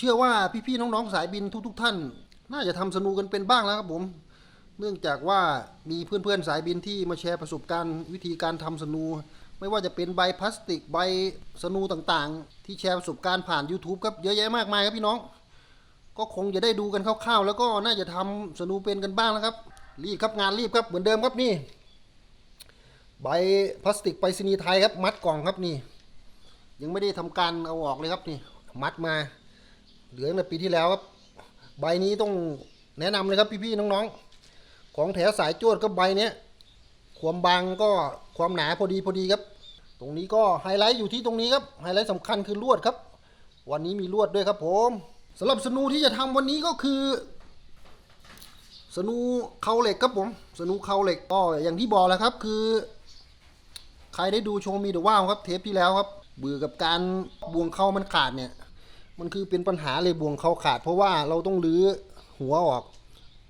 เชื่อว่าพี่ๆน้องๆสายบินทุก ๆ ท่าน น่าจะทำสนูกันเป็นบ้างแล้วครับผม เนื่องจากว่ามีเพื่อนๆสายบินที่มาแชร์ประสบการณ์ วิธีการทำสนูไม่ว่าจะเป็นใบพลาสติกใบสนูต่างๆ ที่แชร์ประสบการณ์ผ่าน YouTube ครับเยอะแยะมากมายครับพี่น้อง ก็คงจะได้ดูกันคร่าวๆ แล้วก็น่าจะทำสนูเป็นกันบ้างแล้วครับ รีบครับงานรีบครับเหมือนเดิมครับนี่ ใบพลาสติกไปรษณีย์ไทยครับ มัดกล่องครับนี่ ยังไม่ได้ทำการเอาออกเลยครับนี่ มัดมา เหลือตั้งแต่ปีที่แล้วครับ ใบนี้ต้องแนะนำเลยครับพี่ๆน้องๆ ของแถวสายจวดก็ใบเนี้ยความบางก็ความหนาพอดีพอดีครับ ตรงนี้ก็ไฮไลท์อยู่ที่ตรงนี้ครับไฮไลท์สำคัญคือลวดครับ วันนี้มีลวดด้วยครับผมสำหรับสนูที่จะทำวันนี้ก็คือ สนูเข่าเหล็กครับผมสนูเข่าเหล็กก็อย่างที่บอกแล้วครับคือ ใครได้ดูโชว์มีเดอะว้าวครับ เทปที่แล้วครับเบื่อกับการบวงเข้ามันขาดเนี่ย มันคือเป็นปัญหาเลยบ่วงเขาขาด เพราะว่าเราต้องรื้อหัวออก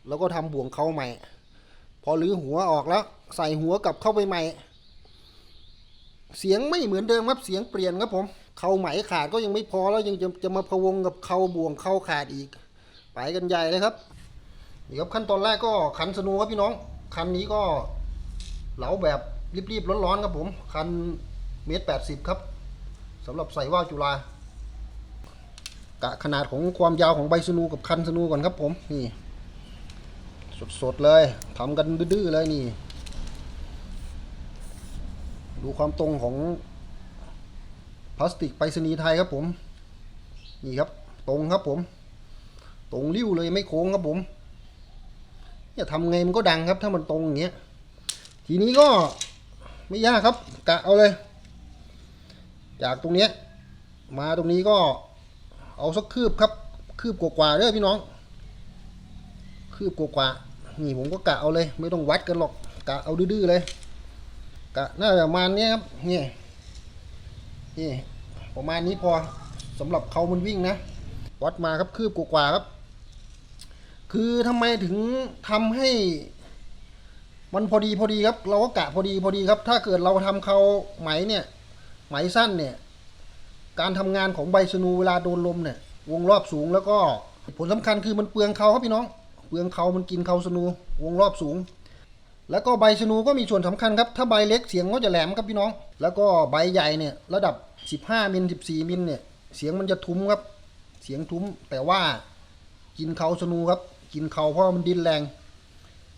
แล้วก็ทำบ่วงเขาใหม่ พอรื้อหัวออกแล้ว ใส่หัวกลับเข้าไปใหม่ เสียงไม่เหมือนเดิมครับเสียงเปลี่ยนครับผมเขาไหมขาดก็ยังไม่พอแล้วยังจะจะมาพะวงกับเขาบ่วงเขาขาดอีกไปกันใหญ่เลยครับนี่ครับขั้นตอนแรกก็คันสนูครับพี่น้อง คันนี้ก็เหลาแบบรีบๆร้อนๆครับผม คันเมตรแปดสิบครับสำหรับใส่ว่าวจุฬา กะขนาดของความยาวของใบสนูกับคันสนูก่อนครับผมนี่สดๆเลยทำกันดื้อๆเลยนี่ ดูความตรงของพลาสติกไปรษณีย์ไทยครับผม นี่ครับ ตรงครับผม ตรงริ้วเลยไม่โค้งครับผมเนี่ยทำไงมันก็ดังครับ ถ้ามันตรงอย่างเงี้ยทีนี้ก็ไม่ยากครับ กะเอาเลย จากตรงเนี้ยมาตรงนี้ก็ เอาสักคืบครับ คืบกว่าๆเด้อพี่น้อง คืบกว่าๆนี่ผมก็กะเอาเลย ไม่ต้องวัดกันหรอกกะเอาดื้อๆเลยกะน่าจะประมาณนี้ครับนี่นี่ประมาณนี้พอสำหรับเขามันวิ่งนะ วัดมาครับคืบกว่าๆครับ คือทำไมถึงทำให้มันพอดีพอดีครับ เราก็กะพอดีพอดีครับ ถ้าเกิดเราทำเขาไหมเนี่ย ไหมสั้นเนี่ย การทำงานของใบสนูเวลาโดนลมเนี่ยวงรอบสูงแล้วก็ผลสำคัญคือมันเปลืองเขาครับพี่น้อง เปลืองเขามันกินเขาสนูวงรอบสูง แล้วก็ใบชนูก็มีส่วนสำคัญครับถ้าใบเล็กเสียงก็จะแหลมครับพี่น้อง แล้วก็ใบใหญ่เนี่ยระดับ 15มิล14มิลเนี่ยเสียงมันจะทุ้มครับ เสียงทุ้มแต่ว่ากินเขาสนูครับ กินเขาเพราะมันดินแรง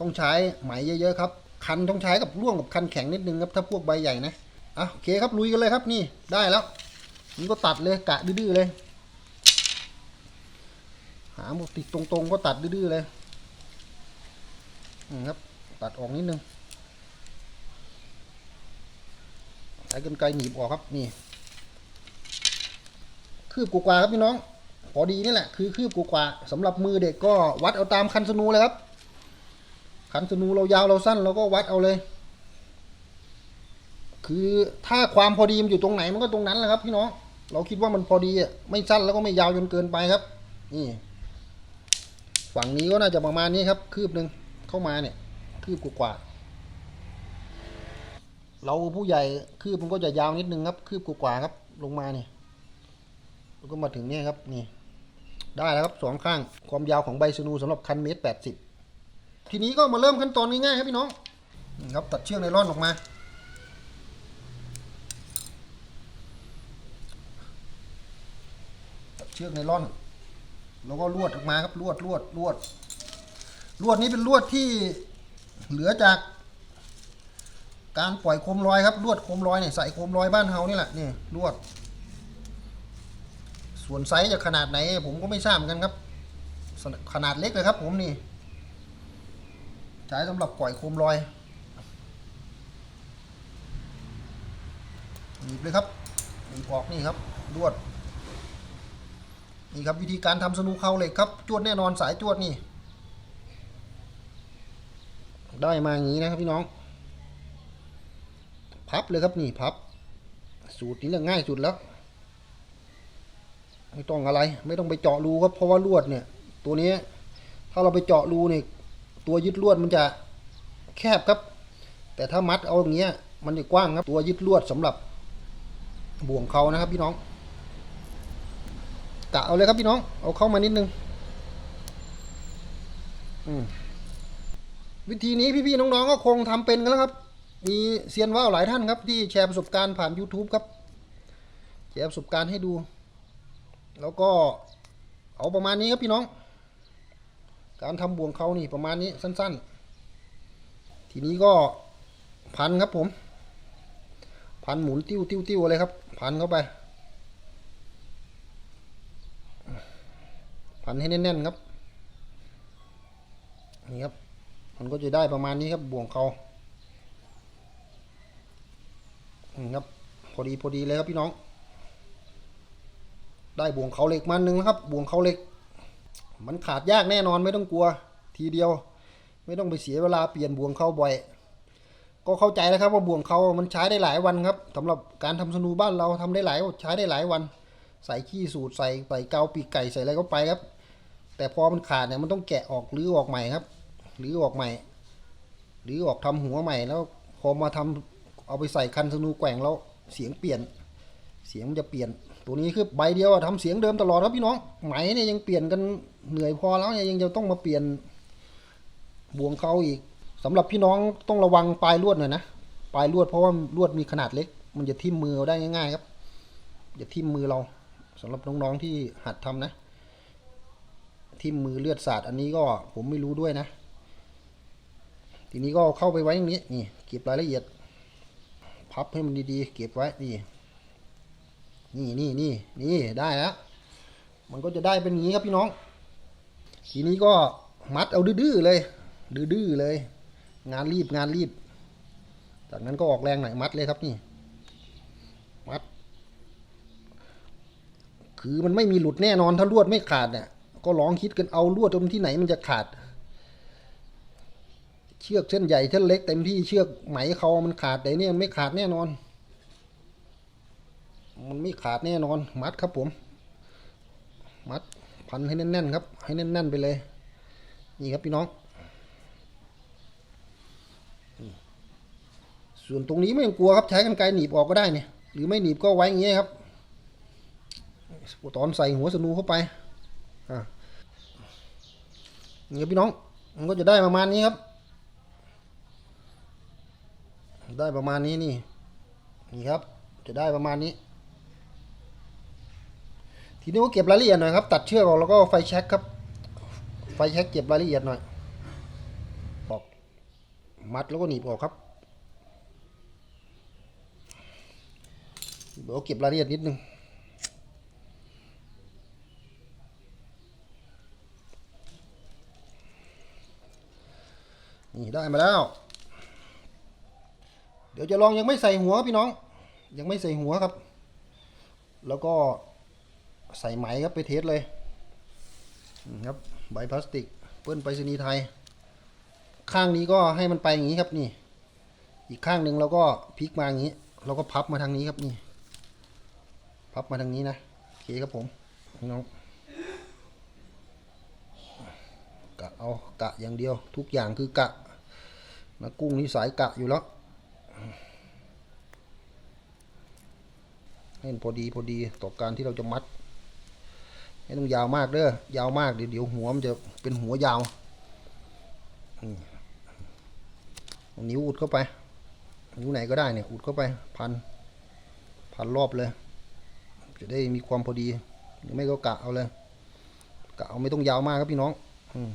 ต้องใช้ไหมเยอะๆครับคันต้องใช้กับร่วงกับคันแข็งนิดนึงครับถ้าพวกใบใหญ่นะอะโอเคครับลุยกันเลยครับนี่ได้แล้ว นี่ก็ตัดเลยกะดื้อเลย หาหมดติดตรงๆก็ตัดดื้อเลยอืมครับ ตัดออกนิดนึงใช้กันไกรหนีบออกครับนี่คืบกว่าครับพี่น้อง พอดีนี่แหละ คือคืบกว่าๆสำหรับมือเด็กก็วัดเอาตามคันสนูเลยครับ คันสนูเรายาวเราสั้นเราก็วัดเอาเลย คือถ้าความพอดีมันอยู่ตรงไหนมันก็ตรงนั้นแหละครับพี่น้อง เราคิดว่ามันพอดีอะไม่สั้นแล้วก็ไม่ยาวจนเกินไปครับ นี่ ฝั่งนี้ก็น่าจะประมาณนี้ครับ คืบหนึ่งเข้ามาเนี่ย คืบกว่าเราผู้ใหญ่คืบมันก็จะยาวนิดนึงครับ คืบกว่าครับ ลงมาเนี่ยแล้วก็มาถึงเนี่ยครับนี่ ได้แล้วครับสองข้างความยาวของใบสนูสำหรับคันเมตรแปดสิบทีนี้ก็มาเริ่มขั้นตอนง่ายๆครับพี่น้องครับตัดเชือกไนล่อนออกมา ตัดเชือกไนล่อน แล้วก็ลวดออกมาครับลวดลวดลวดลวดนี้เป็นลวดที่เหลือจาก การปล่อยโคมลอยครับลวดโคมลอยเนี่ยใส่โคมลอยบ้านเฮานี่แหละนี่ลวด ส่วนไซส์จะขนาดไหน ผมก็ไม่ทราบเหมือนกันครับ ขนาดเล็กเลยครับ ผมนี่ ใช้สำหรับปล่อยโคมลอยหนีบเลยครับหนีบออกนี่ครับลวด นี่ครับวิธีการทำสนูเขาเหล็กครับจวดแน่นอนสายจวดนี่ ได้มาอย่างนี้นะครับพี่น้อง พับเลยครับนี่พับ สูตรนี้เรื่องง่ายสุดแล้ว ไม่ต้องอะไร ไม่ต้องไปเจาะรูครับเพราะว่าลวดเนี่ย ตัวนี้ถ้าเราไปเจาะรูเนี่ยตัวยึดลวดมันจะแคบครับ แต่ถ้ามัดเอาอย่างเงี้ยมันจะกว้างครับ ตัวยึดลวดสำหรับบ่วงเขานะครับพี่น้อง กะเอาเลยครับพี่น้อง เอาเข้ามานิดนึงวิธีนี้พี่ๆน้องๆก็คงทำเป็นกันแล้วครับ มีเซียนว่าวหลายท่านครับ ที่แชร์ประสบการณ์ผ่าน YouTube ครับ แชร์ประสบการณ์ให้ดู แล้วก็เอาประมาณนี้ครับพี่น้อง การทำบ่วงเขานี่ประมาณนี้สั้น ๆ ทีนี้ก็พันครับผม พันหมุนติ้วติ้วติ้วเลยครับ พันเข้าไป พันให้แน่นๆครับ นี่ครับ มันก็จะได้ประมาณนี้ครับบ่วงเขาครับ พอดีพอดีเลยครับพี่น้อง ได้บ่วงเขาเหล็กมันหนึ่งนะครับ บ่วงเขาเหล็ก มันขาดยากแน่นอนไม่ต้องกลัว ทีเดียว ไม่ต้องไปเสียเวลาเปลี่ยนบ่วงเขาบ่อยก็เข้าใจนะครับว่าบ่วงเขามันใช้ได้หลายวันครับสำหรับการทำสนูบ้านเราทำได้หลายใช้ได้หลายวัน ใส่ขี้สูตรใส่ใส่เกาปีกไก่ใส่อะไรก็ไปครับ แต่พอมันขาดเนี่ยมันต้องแกะออกหรือออกใหม่ครับ หรือออกใหม่ หรือออกทำหัวใหม่แล้วพอมาทำเอาไปใส่คันสนูแกว่งแล้วเสียงเปลี่ยน เสียงมันจะเปลี่ยน ตัวนี้คือใบเดียวอะทำเสียงเดิมตลอดครับพี่น้องไหมเนี่ยยังเปลี่ยนกันเหนื่อยพอแล้วเนี่ยยังจะต้องมาเปลี่ยนบ่วงเขาอีกสำหรับพี่น้องต้องระวังปลายลวดหน่อยนะปลายลวดเพราะว่าลวดมีขนาดเล็ก มันจะทิ่มมือได้ง่าย ๆ ครับอย่าทิ่มมือเราสำหรับน้องๆที่หัดทำนะ ทิ่มมือเลือดสาดอันนี้ก็ผมไม่รู้ด้วยนะ ทีนี้ก็เข้าไปไว้อย่างนี้นี่เก็บรายละเอียด พับให้มันดีๆ เก็บไว้นี่นี่นี่นี่นี่ได้แล้วมันก็จะได้เป็นอย่างนี้ครับพี่น้อง ทีนี้ก็มัดเอาดื้อๆเลย ดื้อๆเลย งานรีบงานรีบ จากนั้นก็ออกแรงหน่อยมัดเลยครับนี่ มัด คือมันไม่มีหลุดแน่นอนถ้าลวดไม่ขาดเนี่ย ก็ลองคิดกันเอาลวดตรงที่ไหนมันจะขาด เชือกเส้นใหญ่เส้นเล็กเต็มที่เชือกไหมเขามันขาดแต่เนี่ยมันไม่ขาดแน่นอน มันไม่ขาดแน่นอน มัดครับผม มัดพันให้แน่นๆครับ ให้แน่นๆไปเลย นี่ครับพี่น้อง ส่วนตรงนี้ไม่ต้องกลัวครับใช้กันไกรหนีบออกก็ได้เนี่ย หรือไม่หนีบก็ไว้อย่างเงี้ยครับตอนใส่หัวสนูเข้าไป อะนี่พี่น้อง มันก็จะได้ประมาณนี้ครับ ได้ประมาณนี้นี่ นี่ครับ จะได้ประมาณนี้ ทีนี้ก็เก็บรายละเอียดหน่อยครับ ตัดเชือกออกแล้วก็ไฟแช็กครับ ไฟแช็กเก็บรายละเอียดหน่อยออกมัดแล้วก็หนีบออกครับ เดี๋ยวเก็บรายละเอียดนิดนึง นี่ได้มาแล้ว เดี๋ยวจะลองยังไม่ใส่หัวพี่น้อง ยังไม่ใส่หัวครับ แล้วก็ใส่ไหมครับไปเทสเลยนะครับใบพลาสติกเปิ้ลไปรษณีย์ไทย ข้างนี้ก็ให้มันไปอย่างนี้ครับนี่ อีกข้างหนึ่งเราก็พลิกมาอย่างนี้เราก็พับมาทางนี้ครับนี่ พับมาทางนี้นะโอเคครับผมน้อง กะเอากะอย่างเดียว ทุกอย่างคือกะนะกุ้งนี่สายกะอยู่แล้วให้มันพอดีพอดีต่อการที่เราจะมัดไม่ต้องยาวมากเด้อยาวมากเดี๋ยวเดี๋ยวหัวมันจะเป็นหัวยาวนิ้วอุดเข้าไปนิ้วไหนก็ได้เนี่ยอุดเข้าไปพันพันรอบเลย จะได้มีความพอดีไม่ก็กะเอาเลยกะเอาไม่ต้องยาวมากครับพี่น้อง อืม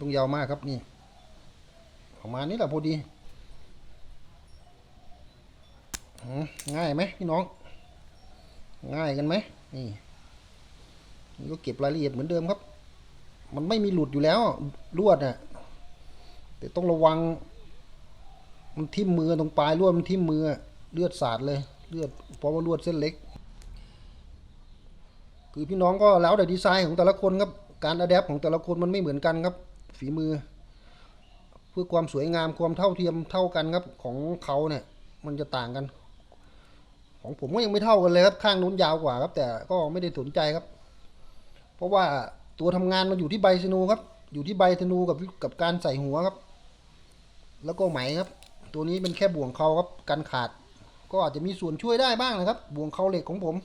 ต้องยาวมากครับนี่ ประมาณนี้แหละพอดีง่ายไหมพี่น้อง ง่ายกันไหมนี่นี่ก็เก็บรายละเอียดเหมือนเดิมครับ มันไม่มีหลุดอยู่แล้วลวดน่ะแต่ต้องระวัง มันทิ่มมือตรงปลายลวดมันทิ่มมือเลือดสาดเลย เลือดเพราะว่าลวดเส้นเล็ก คือพี่น้องก็แล้วแต่ดีไซน์ของแต่ละคนครับ การอะแดปของแต่ละคนมันไม่เหมือนกันครับ ฝีมือ เพื่อความสวยงามความเท่าเทียมเท่ากันครับของเขาเนี่ย มันจะต่างกัน ของผมก็ยังไม่เท่ากันเลยครับข้างนู้นยาวกว่าครับ แต่ก็ไม่ได้สนใจครับ เพราะว่าตัวทำงานมันอยู่ที่ใบธนูครับ อยู่ที่ใบธนูกับกับการใส่หัวครับ แล้วก็ไหมครับ ตัวนี้เป็นแค่บ่วงเขาครับกันขาด ก็อาจจะมีส่วนช่วยได้บ้างนะครับ บ่วงเขาเหล็กของผม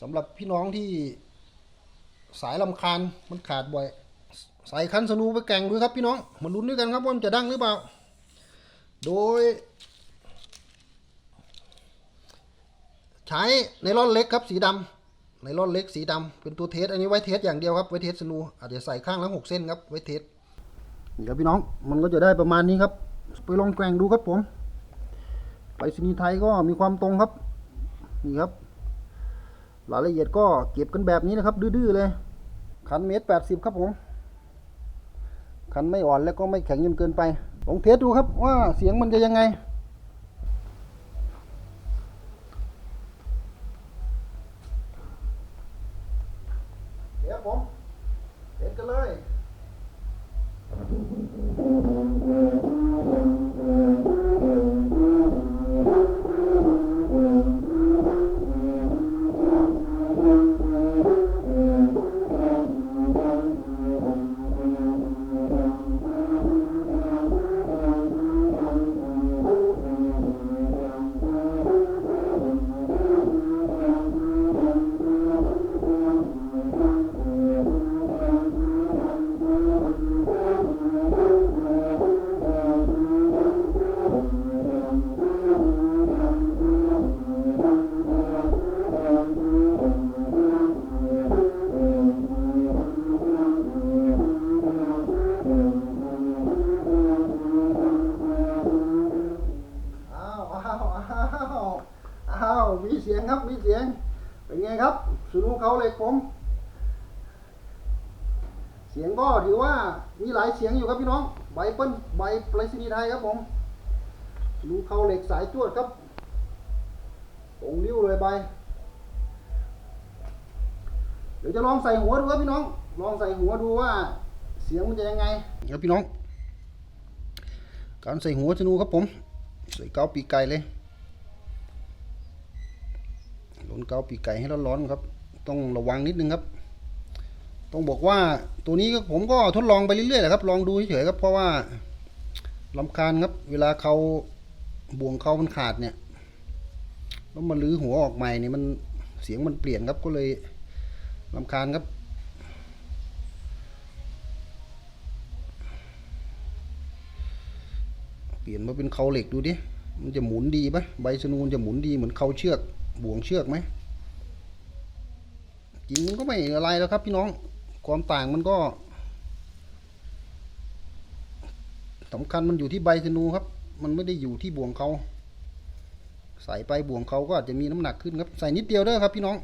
สำหรับพี่น้องที่สายลำคาญมันขาดบ่อย ใส่คันสนูไปแก่งด้วยครับพี่น้องมาลุ้นด้วยกันครับว่ามันจะดังหรือเปล่า โดย ใช้ในรอนเล็กครับสีดำในรอนเล็กสีดำเป็นตัวเทสอันนี้ไว้เทสอย่างเดียวครับไว้เทสสนูอาจจะใส่ข้างละหกเส้นครับไว้เทสนี่ครับพี่น้องมันก็จะได้ประมาณนี้ครับ ไปลองแกว่งดูครับผม ไปสนีไทยก็มีความตรงครับนี่ครับรายละเอียดก็เก็บกันแบบนี้นะครับ ดื้อๆเลย คันเมตรแปดสิบครับผม คันไม่อ่อนแล้วก็ไม่แข็งจนเกินไปลองเทสดูครับว่าเสียงมันจะยังไง เป็นไงครับสนุเขาเหล็กผม เสียงก็ถือว่ามีหลายเสียงอยู่ครับพี่น้อง ใบเปิ้ลใบปรายศนีย์ไทยครับผมสนุเขาเหล็กสายจวดครับตรงริ้วเลยใบ เดี๋ยวจะลองใส่หัวดูครับพี่น้อง ลองใส่หัวดูว่าเสียงมันจะยังไงครับพี่น้อง การใส่หัวธนูครับผม ใส่เกาปีไก่เลย ลนเกาปีกไก่ให้ร้อนๆครับ ต้องระวังนิดนึงครับ ต้องบอกว่าตัวนี้ผมก็ทดลองไปเรื่อยๆแหละครับ ลองดูเฉยๆครับ เพราะว่าลำคาญครับ เวลาเขาบ่วงเขามันขาดเนี่ยแล้วมาลื้อหัวออกใหม่เนี่ยมันเสียงมันเปลี่ยนครับก็เลยลำคาญครับเปลี่ยนมาเป็นเขาเหล็กดูดิ มันจะหมุนดีปะใบสนูนจะหมุนดีเหมือนเขาเชือก บ่วงเชือกไหมจริงมันก็ไม่อะไรแล้วครับพี่น้องความต่างมันก็สำคัญมันอยู่ที่ใบธนูครับ มันไม่ได้อยู่ที่บ่วงเขาใส่ไปบ่วงเขาก็อาจจะมีน้ำหนักขึ้นครับใส่นิดเดียวเด้อครับพี่น้อง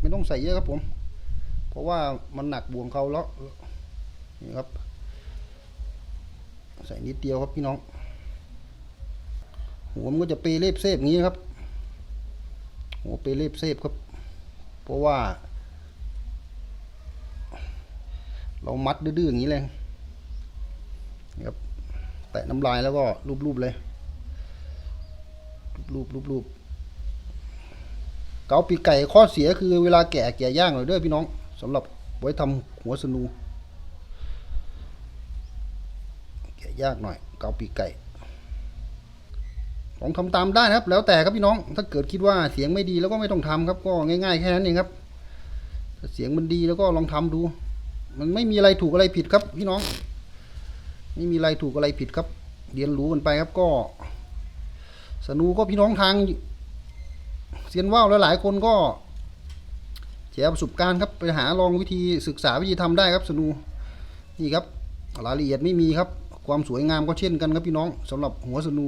ไม่ต้องใส่เยอะครับผม เพราะว่ามันหนักบ่วงเขาแล้วนี่ครับ ใส่นิดเดียวครับพี่น้องหัวมันก็จะเปเล็บเซฟอย่างนี้ครับ หัวเปเล็บเซฟครับ เพราะว่า เรามัดดื้อๆอย่างนี้เลยนะครับแตะน้ำลายแล้วก็รูปๆเลยรูปๆรูปๆเกาปีกไก่ข้อเสียคือเวลาแกะแกะย่างหน่อยเด้อพี่น้องสำหรับไว้ทำหัวสนู แกะยากหน่อย เกาปีกไก่ ลองทำตามได้นะครับ แล้วแต่ครับพี่น้อง ถ้าเกิดคิดว่าเสียงไม่ดีแล้วก็ไม่ต้องทำครับ ก็ง่ายๆแค่นั้นเองครับถ้าเสียงมันดีแล้วก็ลองทำดู มันไม่มีอะไรถูกอะไรผิดครับ พี่น้อง ไม่มีอะไรถูกอะไรผิดครับ เรียนรู้กันไปครับก็ สนูก็พี่น้องทางเซียนว่าวหลายๆคนก็แชร์ประสบการณ์ครับไปหาลองวิธีศึกษาวิธีทำได้ครับ สนูนี่ครับรายละเอียดไม่มีครับ ความสวยงามก็เช่นกันครับพี่น้องสำหรับหัวสนู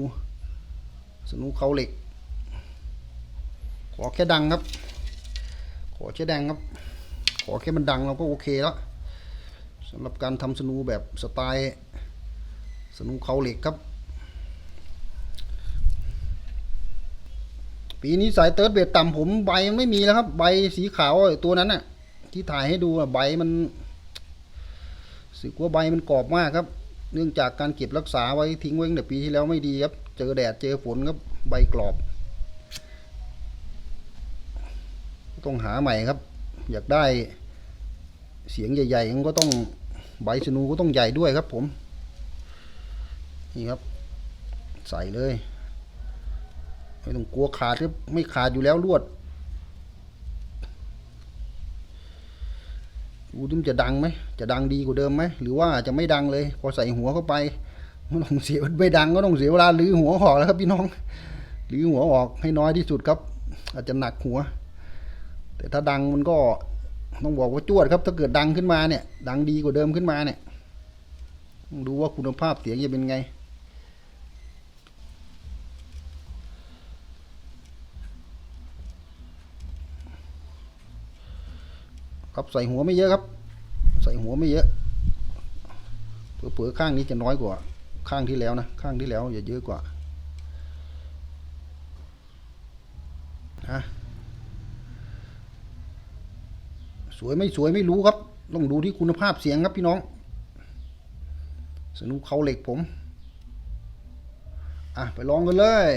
สนูเขาเหล็ก ขอแค่ดังครับ ขอแค่ดังครับ ขอแค่มันดังเราก็โอเคแล้วสำหรับการทำสนูแบบสไตล์สนูเขาเหล็กครับ ปีนี้สายเติร์ดเบดต่ำผมใบยังไม่มีแล้วครับ ใบสีขาวตัวนั้นน่ะ ที่ถ่ายให้ดูใบมันสึกว่าใบมันกรอบมากครับ เนื่องจากการเก็บรักษาไว้ทิ้งไว้ตั้งแต่ปีที่แล้วไม่ดีครับ เจอแดดเจอฝนครับใบกรอบ ต้องหาใหม่ครับ อยากได้เสียงใหญ่ๆมันก็ต้องใบชนูก็ต้องใหญ่ด้วยครับผมนี่ครับ ใส่เลยไม่ต้องกลัวขาดครับไม่ขาดอยู่แล้วลวดดูดิมจะดังไหมจะดังดีกว่าเดิมไหมหรือว่าจะไม่ดังเลย พอใส่หัวเข้าไป มันต้องเสียไม่ดังก็ต้องเสียเวลาลื้อหัวออกแล้วครับพี่น้องลื้อหัวออกให้น้อยที่สุดครับ อาจจะหนักหัว แต่ถ้าดังมันก็ต้องบอกว่าจวดครับ ถ้าเกิดดังขึ้นมาเนี่ย ดังดีกว่าเดิมขึ้นมาเนี่ยต้องดูว่าคุณภาพเสียงจะเป็นไงครับใส่หัวไม่เยอะครับ ใส่หัวไม่เยอะเผื่อๆข้างนี้จะน้อยกว่า ข้างที่แล้วนะ ข้างที่แล้วจะเยอะกว่าฮะสวยไม่สวยไม่รู้ครับ ต้องดูที่คุณภาพเสียงครับพี่น้อง สนุกเขาเหล็กผม อะ ไปลองกันเลย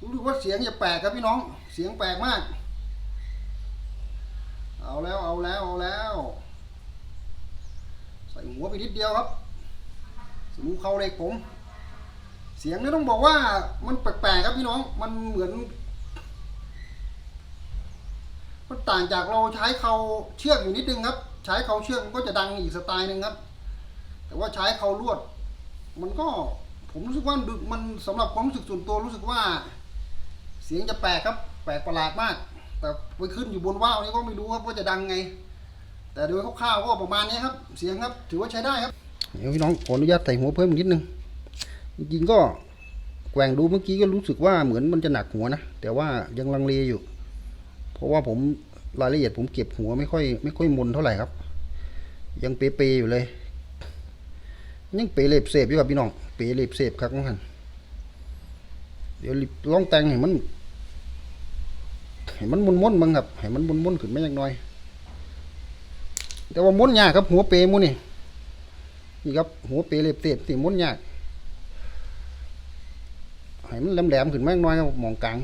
รู้สึกว่าเสียงจะแปลกครับพี่น้อง เสียงแปลกมาก เอาแล้วเอาแล้วเอาแล้ว ใส่หัวไปนิดเดียวครับสมูเข้าเล็กผม เสียงนี่ต้องบอกว่ามันแปลกๆครับพี่น้อง มันเหมือน มันต่างจากเราใช้เขาเชือกอยู่นิดนึงครับ ใช้เขาเชือกมันก็จะดังอีกสไตล์หนึ่งครับ แต่ว่าใช้เขาลวด มันก็ ผมรู้สึกว่าดึกมันสำหรับความรู้สึกส่วนตัวรู้สึกว่า เสียงจะแปลกครับ แปลกประหลาดมาก แต่ไปขึ้นอยู่บนว่าวนี่ก็ไม่รู้ครับว่าจะดังไง แต่โดยคร่าวๆก็ประมาณนี้ครับ เสียงครับ ถือว่าใช้ได้ครับเดี๋ยวพี่น้องขออนุญาตใส่หัวเพิ่มนิดนึงจริงๆก็แกว่งดูเมื่อกี้ก็รู้สึกว่าเหมือนมันจะหนักหัวนะแต่ว่ายังลังเลอยู่ เพราะว่าผมรายละเอียดผมเก็บหัวไม่ค่อย ไม่ค่อยมนเท่าไหร่ครับ ยังเปย์ๆอยู่เลย ยังเปรย์เล็บเสพอยู่ครับพี่น้องเปรย์เล็บเสพครับน้องหันเดี๋ยวลองแต่งให้มันให้มันมุนมุนบ้างครับให้มันมุนมุนขึ้นมาอย่างน้อย แต่ว่ามุนยากครับหัวเปรมุนนี่นี่ครับหัวเปรย์เล็บเสพสิมุนยากให้มันแหลมๆขึ้นมาอย่างน้อยครับมองกลาง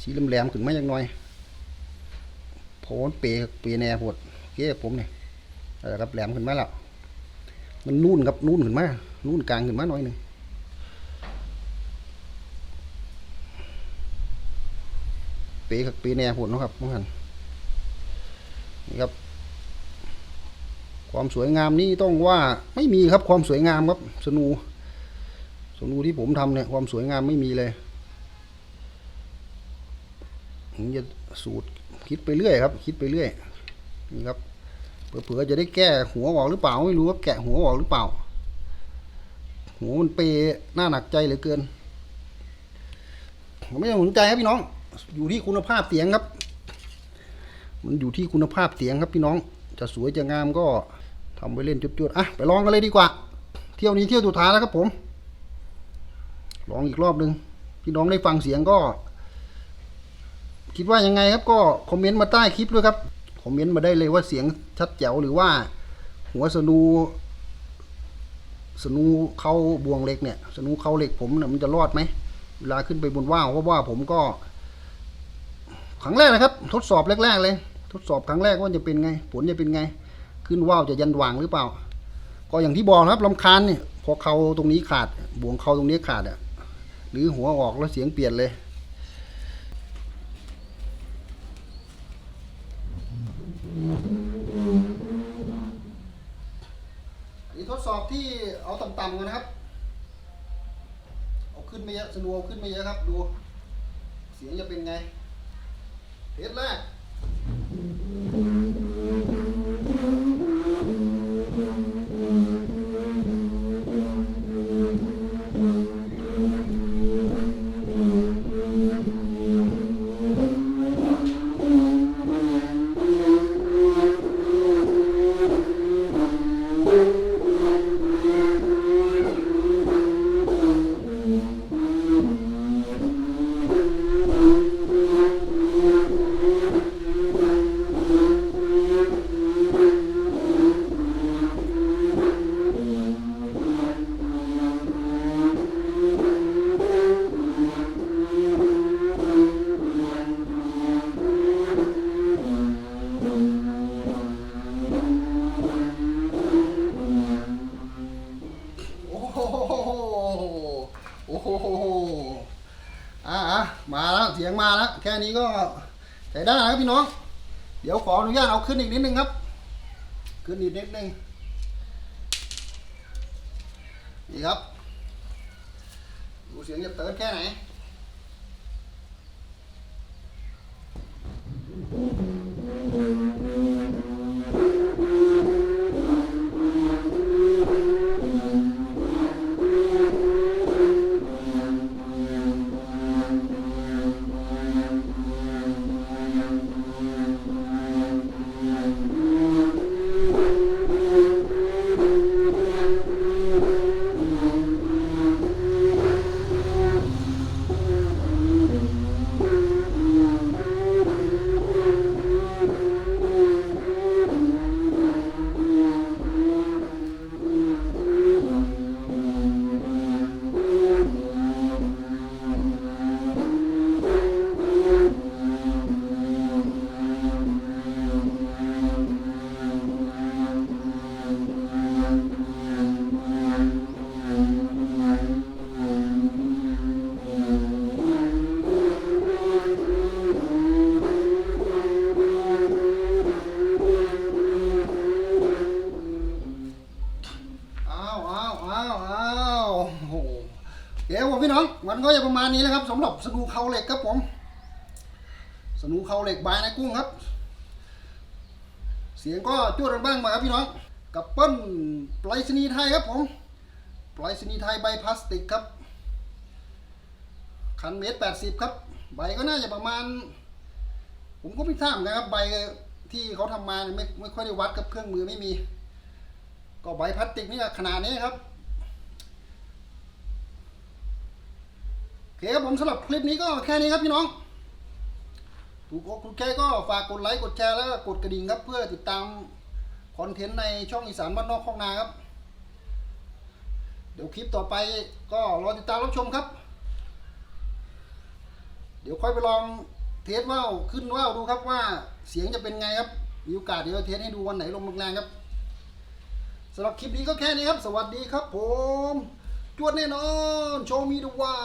สีแหลมๆขึ้นมาอย่างน้อยเพราะมันเปรเปรแน่ปวดเก้ผมเนี่ยเอาละครับแหลมขึ้นมาแล้ว มันนู่นครับนู่นขึ้นมานู่นกลางขึ้นมาหน่อยหนึ่งเปกับเปแน่ผลนะครับมองหันนี่ครับ ความสวยงามนี่ต้องว่าไม่มีครับความสวยงามครับ สนู สนูที่ผมทำเนี่ยความสวยงามไม่มีเลยผมจะสูตรคิดไปเรื่อยครับ คิดไปเรื่อยนี่ครับ เผื่อจะได้แก้หัวออกหรือเปล่าไม่รู้ว่าแกะหัวออกหรือเปล่าหัวมันเปหน้าหนักใจเหลือเกินผมไม่ต้องสนใจครับพี่น้อง อยู่ที่คุณภาพเสียงครับ มันอยู่ที่คุณภาพเสียงครับพี่น้อง จะสวยจะงามก็ทำไปเล่นจุดๆอะไปลองกันเลยดีกว่า เที่ยวนี้เที่ยวสุดท้ายแล้วครับผม ลองอีกรอบหนึ่งพี่น้องได้ฟังเสียงก็ คิดว่ายังไงครับก็คอมเมนต์มาใต้คลิปด้วยครับ คอมเมนต์มาได้เลยว่าเสียงชัดแจ๋วหรือว่า หัวสนู สนูเข้าบวงเหล็กเนี่ย สนูเข้าเหล็กผมเนี่ยมันจะรอดไหมเวลาขึ้นไปบนว่าวเพราะว่าผมก็ครั้งแรกนะครับ ทดสอบแรก ๆ เลย ทดสอบครั้งแรกว่าจะเป็นไง ผลจะเป็นไง ขึ้นว่าวจะยันหว่างหรือเปล่า ก็อย่างที่บอกนะครับลำคาญเนี่ยพอเขาตรงนี้ขาด บวงเขาตรงนี้ขาดอะหรือหัวออกแล้วเสียงเปลี่ยนเลย อัน นี้ทดสอบที่เอาต่ำๆกันนะครับ เอาขึ้นไม่เยอะสนูเอาขึ้นไม่เยอะครับ ดู เสียงจะเป็นไง เทสแรก นี้ก็ใส่ได้นะครับพี่น้อง เดี๋ยวขออนุญาตเอาขึ้นอีกนิดนึงครับ ขึ้นอีกนิดนึงนี่ครับ ดูเสียงจะเติร์ดแค่ไหน อ้าวอ้าวอ้าวอ้าวโอ้โหเดี๋ยวผมพี่น้อง มัน ก็จะประมาณนี้แหละครับสำหรับสนูเขาเหล็กครับผม สนูเขาเหล็กบายนายกุ้งครับ เสียงก็จวดกันบ้างมาครับพี่น้องกับเปิ้ลปลายสนีไทยครับผมปลายสนีไทยใบพลาสติกครับคันเมตรแปดสิบครับ ใบก็น่าจะประมาณ ผมก็ไม่ทราบนกันครับ ใบที่เขาทำมาเนี่ยไม่ไม่ค่อยได้วัดกับเครื่องมือไม่มี ก็ใบพลาสติกนี่ขนาดนี้ครับ โอ เคครับผมสำหรับคลิปนี้ก็แค่นี้ครับพี่น้องถูกอกถูกใจก็ฝากกดไลค์กดแชร์แล้วก็กดกระดิ่งครับ เพื่อติดตามคอนเทนต์ในช่องอีสานบ้านนอกข้องนาครับ เดี๋ยวคลิปต่อไปก็รอติดตามรับชมครับ เดี๋ยวค่อยไปลองเทสว่าวขึ้นว่าวดูครับว่าเสียงจะเป็นไงครับมีโอกาสเดี๋ยวเทสให้ดูวันไหนลมแรงครับสำหรับคลิปนี้ก็แค่นี้ครับ สวัสดีครับผม จวดแน่นอน โชว์มีดูว่า